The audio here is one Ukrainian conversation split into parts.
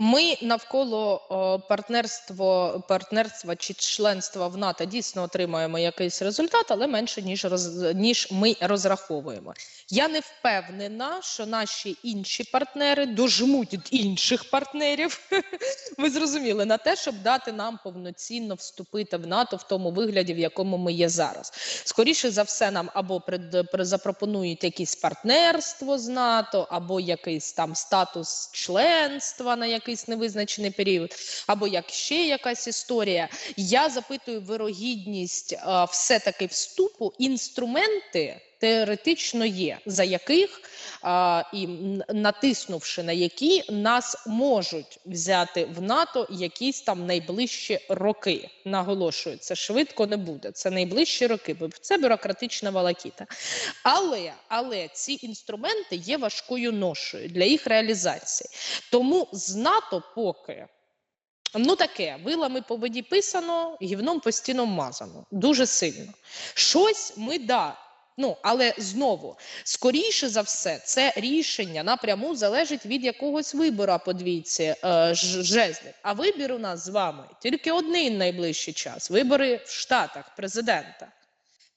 Ми навколо о, партнерство, партнерства чи членства в НАТО дійсно отримаємо якийсь результат, але менше ніж роз, ніж ми розраховуємо. Я не впевнена, що наші інші партнери дожмуть інших партнерів. Ви зрозуміли на те, щоб дати нам повноцінно вступити в НАТО в тому вигляді, в якому ми є зараз. Скоріше за все, нам або запропонують якесь партнерство з НАТО, або якийсь там статус членства на якийсь невизначений період, або як ще якась історія. Я запитую вирогідність все-таки вступу інструменти. Теоретично є, за яких а, і натиснувши на які нас можуть взяти в НАТО якісь там найближчі роки. Наголошую, це швидко не буде. Це найближчі роки, бо це бюрократична валакіта. Але але ці інструменти є важкою ношою для їх реалізації. Тому з НАТО поки. Ну, таке, вилами по воді писано, гівном постійно мазано. Дуже сильно. Щось ми да. Ну, але знову, скоріше за все, це рішення напряму залежить від якогось вибору по двійці е, жезлів. А вибір у нас з вами тільки один найближчий час: вибори в Штатах президента.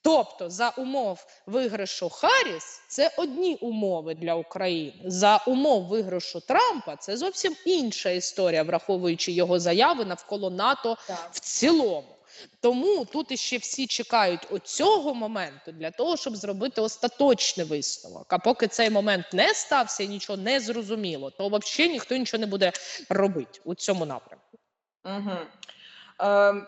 Тобто, за умов виграшу Харріс це одні умови для України. За умов виграшу Трампа це зовсім інша історія, враховуючи його заяви навколо НАТО так. в цілому. Тому тут іще всі чекають оцього моменту для того, щоб зробити остаточний висновок. А поки цей момент не стався і нічого не зрозуміло, то взагалі ніхто нічого не буде робити у цьому напрямку. Угу. Е,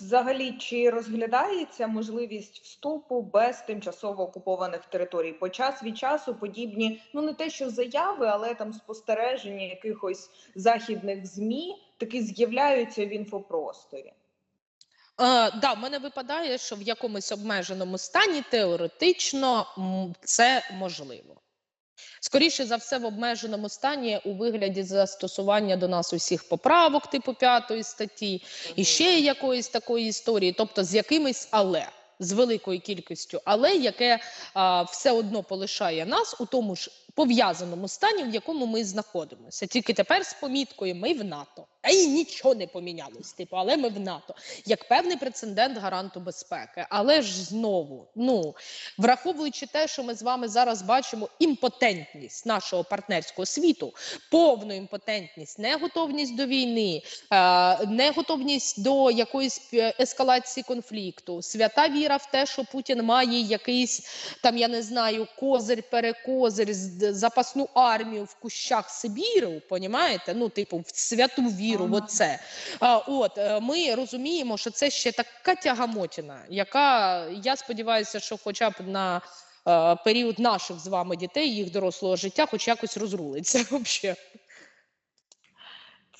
Взагалі, чи розглядається можливість вступу без тимчасово окупованих територій? По час від часу подібні, ну не те, що заяви, але там спостереження якихось західних змі таки з'являються в інфопросторі. Е, да, в мене випадає, що в якомусь обмеженому стані теоретично це можливо. Скоріше за все, в обмеженому стані у вигляді застосування до нас усіх поправок, типу п'ятої статті, і ще якоїсь такої історії, тобто з якимись але. З великою кількістю, але яке а, все одно полишає нас у тому ж пов'язаному стані, в якому ми знаходимося. Тільки тепер з поміткою ми в НАТО. А і нічого не помінялось, типу, але ми в НАТО як певний прецедент гаранту безпеки. Але ж знову, ну враховуючи те, що ми з вами зараз бачимо імпотентність нашого партнерського світу, повну імпотентність, неготовність до війни, е, неготовність до якоїсь ескалації конфлікту, свята віра в те, що Путін має якийсь там, я не знаю, козир, перекозир, запасну армію в кущах Сибіру. Понімаєте? Ну, типу, в святу віру в оце. А, От е, ми розуміємо, що це ще така тягамотіна, яка я сподіваюся, що, хоча б на е, період наших з вами дітей, їх дорослого життя, хоч якось розрулиться. взагалі.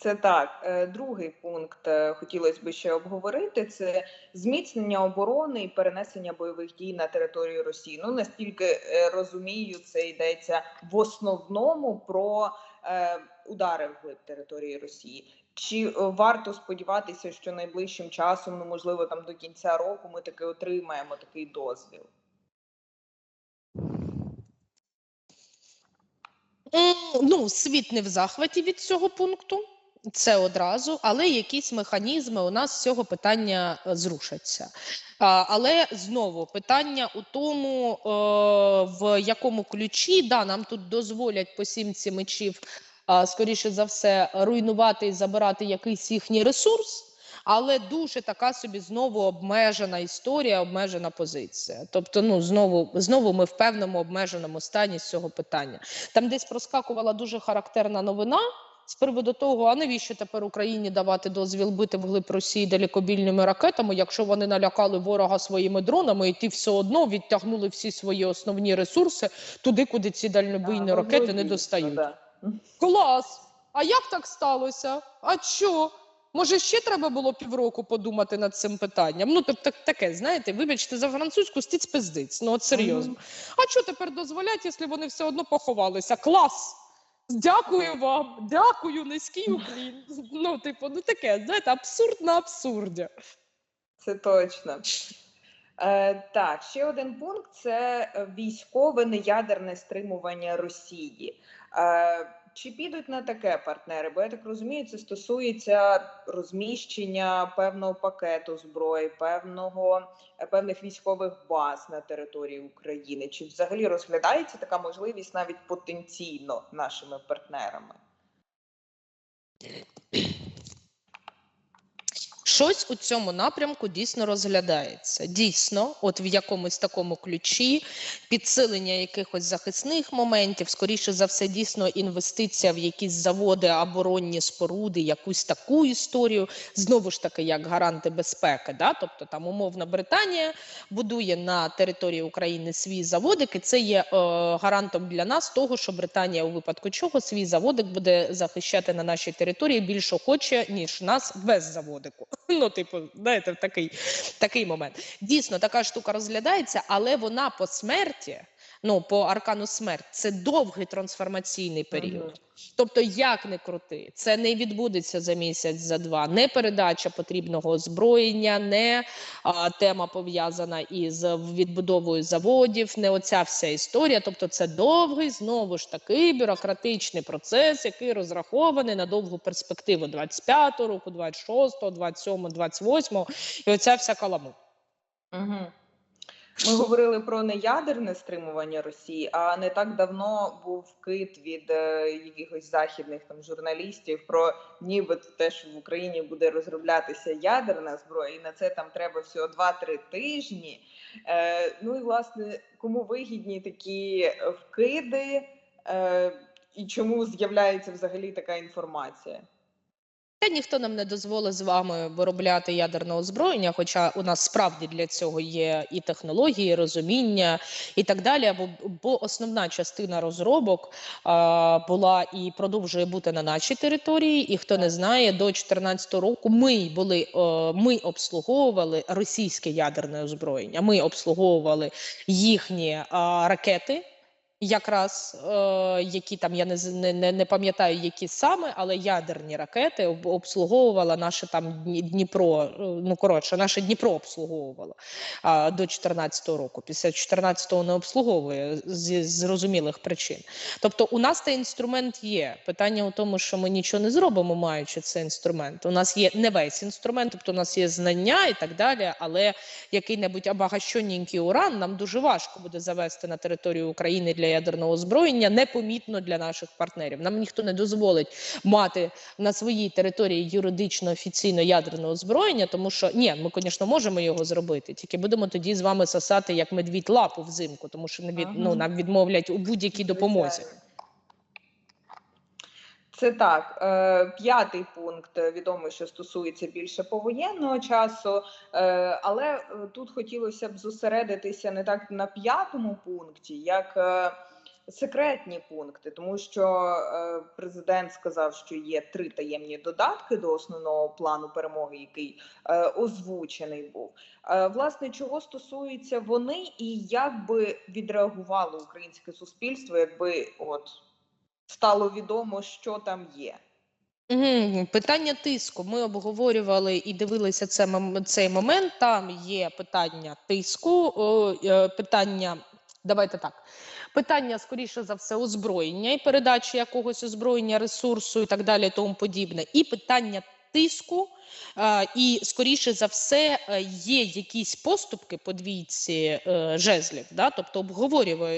Це так. Е, другий пункт хотілося б ще обговорити: це зміцнення оборони і перенесення бойових дій на територію Росії. Ну наскільки розумію, це йдеться в основному про е, удари в території Росії. Чи е, варто сподіватися, що найближчим часом, ну можливо, там до кінця року ми таки отримаємо такий дозвіл? Ну, світ не в захваті від цього пункту, це одразу, але якісь механізми у нас з цього питання е, зрушаться. Але знову питання у тому, е, в якому ключі да, нам тут дозволять по сімці мечів скоріше за все, руйнувати і забирати якийсь їхній ресурс. Але дуже така собі знову обмежена історія, обмежена позиція. Тобто, ну знову знову ми в певному обмеженому стані з цього питання. Там десь проскакувала дуже характерна новина з приводу того, а навіщо тепер Україні давати дозвіл бити вглиб Росії далекобільними ракетами, якщо вони налякали ворога своїми дронами, і ті все одно відтягнули всі свої основні ресурси туди, куди ці дальнобійні ракети не достають. Клас! А як так сталося? А що? Може, ще треба було півроку подумати над цим питанням? Ну, тобто таке, знаєте, вибачте, за французьку стіць пиздиць. Ну, от серйозно. А що тепер дозволять, якщо вони все одно поховалися? Клас! Дякую вам, дякую, низький уклін. Ну, типу, ну таке, знаєте, абсурд на абсурді. Це точно. Е, Так, ще один пункт це військове неядерне стримування Росії. Е, Чи підуть на таке партнери? Бо я так розумію, це стосується розміщення певного пакету зброї, певного е, певних військових баз на території України. Чи взагалі розглядається така можливість навіть потенційно нашими партнерами? Щось у цьому напрямку дійсно розглядається. Дійсно, от в якомусь такому ключі підсилення якихось захисних моментів, скоріше за все, дійсно інвестиція в якісь заводи, оборонні споруди, якусь таку історію. Знову ж таки, як гаранти безпеки. Да? Тобто там умовна Британія будує на території України свій заводик, і це є е, гарантом для нас того, що Британія у випадку чого свій заводик буде захищати на нашій території більш охоче, ніж нас без заводику. Ну, типу, знаєте, такий, такий момент. Дійсно, така штука розглядається, але вона по смерті, ну по аркану смерть, це довгий трансформаційний період. Мгм. Тобто, як не крути, це не відбудеться за місяць, за два. Не передача потрібного озброєння, не а, тема пов'язана із відбудовою заводів, не оця вся історія. Тобто, це довгий, знову ж таки, бюрократичний процес, який розрахований на довгу перспективу 25-го року, 26-го, 27-го, 28-го, і оця вся каламу. Угу. Ми говорили про неядерне стримування Росії, а не так давно був вкид від е, якихось західних там журналістів про ніби теж в Україні буде розроблятися ядерна зброя, і на це там треба всього 2-3 тижні. Е, ну і власне, кому вигідні такі вкиди, е, і чому з'являється взагалі така інформація? Ніхто нам не дозволить з вами виробляти ядерне озброєння, хоча у нас справді для цього є і технології, і розуміння і так далі. Бо, основна частина розробок а, була і продовжує бути на нашій території. І хто не знає, до 2014 року ми були е, ми обслуговували російське ядерне озброєння. Ми обслуговували їхні а, ракети. Якраз е, які там я не з- не, не, пам'ятаю, які саме, але ядерні ракети обслуговувала наше там Дніпро. е, Ну коротше, наше Дніпро обслуговувало а, до 2014 року. Після 2014 не обслуговує зі зрозумілих причин. Тобто, у нас цей інструмент є. Питання у тому, що ми нічого не зробимо, маючи цей інструмент. У нас є не весь інструмент, тобто у нас є знання і так далі, але який-небудь обагащенненький уран нам дуже важко буде завести на територію України для ядерного озброєння, непомітно для наших партнерів. Нам ніхто не дозволить мати на своїй території юридично офіційно ядерне озброєння, тому що ні, ми, звісно, можемо його зробити. Тільки будемо тоді з вами сосати як медвідь лапу взимку, тому що не ну, нам відмовлять у будь-якій допомозі. Це так. Е, П'ятий пункт е, відомо, що стосується більше повоєнного часу, е, але тут хотілося б зосередитися не так на п'ятому пункті, як секретні пункти, тому що президент сказав, що є три таємні додатки до основного плану перемоги, який озвучений був. Власне, чого стосуються вони, і як би відреагувало українське суспільство, якби от стало відомо, що там є. Питання тиску. Ми обговорювали і дивилися це, цей момент. Там є питання тиску, е, питання, давайте так. Питання, скоріше за все, озброєння і передачі якогось озброєння, ресурсу і так далі, тому подібне. І питання тиску. І, скоріше за все, е, є якісь поступки по двійці е, жезлів, да? тобто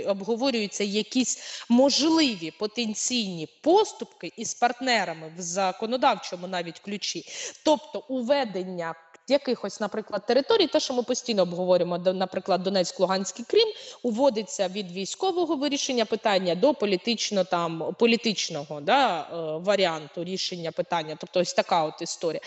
обговорюються якісь можливі потенційні поступки із партнерами в законодавчому навіть ключі, тобто уведення якихось, наприклад, територій, те, що ми постійно обговорюємо, наприклад, Донецьк, Луганський Крим, уводиться від військового вирішення питання до політично там політичного да, е, варіанту рішення питання. Тобто, ось така от історія.